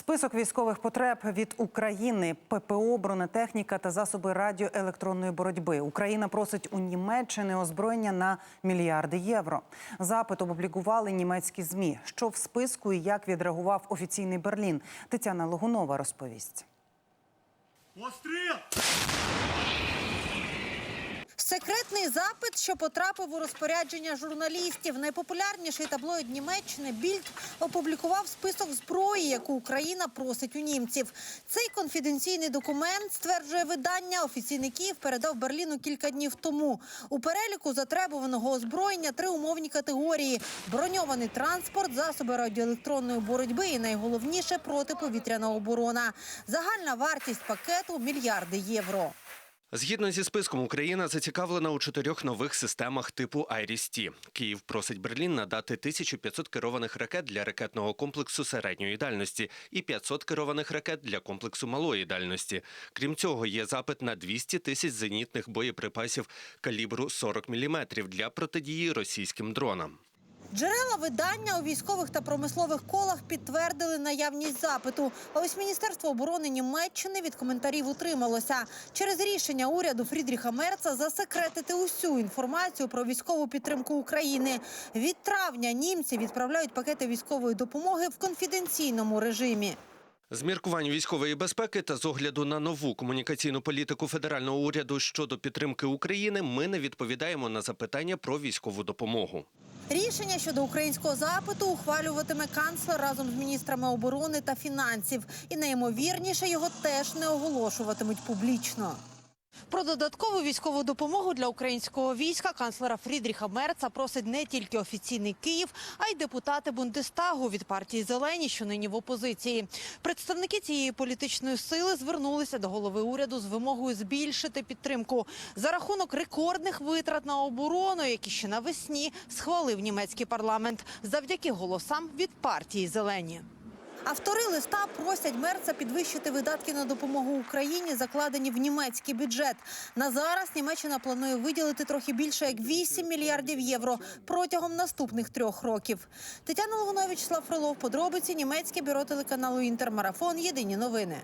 Список військових потреб від України, ППО, бронетехніка та засоби радіоелектронної боротьби. Україна просить у Німеччини озброєння на мільярди євро. Запит опублікували німецькі змі. Що в списку і як відреагував офіційний Берлін? Тетяна Логунова розповість. Постріл! Секретний запит, що потрапив у розпорядження журналістів. Найпопулярніший таблоїд Німеччини Більд опублікував список зброї, яку Україна просить у німців. Цей конфіденційний документ стверджує видання. Офіційний Київ передав Берліну кілька днів тому. У переліку затребуваного озброєння три умовні категорії: броньований транспорт, засоби радіоелектронної боротьби і найголовніше протиповітряна оборона. Загальна вартість пакету мільярди євро. Згідно зі списком, Україна зацікавлена у чотирьох нових системах типу «Айріс-Ті». Київ просить Берлін надати 1500 керованих ракет для ракетного комплексу середньої дальності і 500 керованих ракет для комплексу малої дальності. Крім цього, є запит на 200 тисяч зенітних боєприпасів калібру 40 мм для протидії російським дронам. Джерела видання у військових та промислових колах підтвердили наявність запиту. А ось Міністерство оборони Німеччини від коментарів утрималося через рішення уряду Фрідріха Мерца засекретити усю інформацію про військову підтримку України. Від травня німці відправляють пакети військової допомоги в конфіденційному режимі. З міркувань військової безпеки та з огляду на нову комунікаційну політику федерального уряду щодо підтримки України, ми не відповідаємо на запитання про військову допомогу. Рішення щодо українського запиту ухвалюватиме канцлер разом з міністрами оборони та фінансів. І найімовірніше його теж не оголошуватимуть публічно. Про додаткову військову допомогу для українського війська канцлера Фрідріха Мерца просить не тільки офіційний Київ, а й депутати Бундестагу від партії Зелені, що нині в опозиції. Представники цієї політичної сили звернулися до голови уряду з вимогою збільшити підтримку за рахунок рекордних витрат на оборону, які ще навесні схвалив німецький парламент завдяки голосам від партії Зелені. Автори листа просять Мерца підвищити видатки на допомогу Україні, закладені в німецький бюджет. На зараз Німеччина планує виділити трохи більше як 8 мільярдів євро протягом наступних трьох років. Тетяна Логунович, Слав Фрилов, подробиці німецьке бюро телеканалу Інтермарафон. Єдині новини.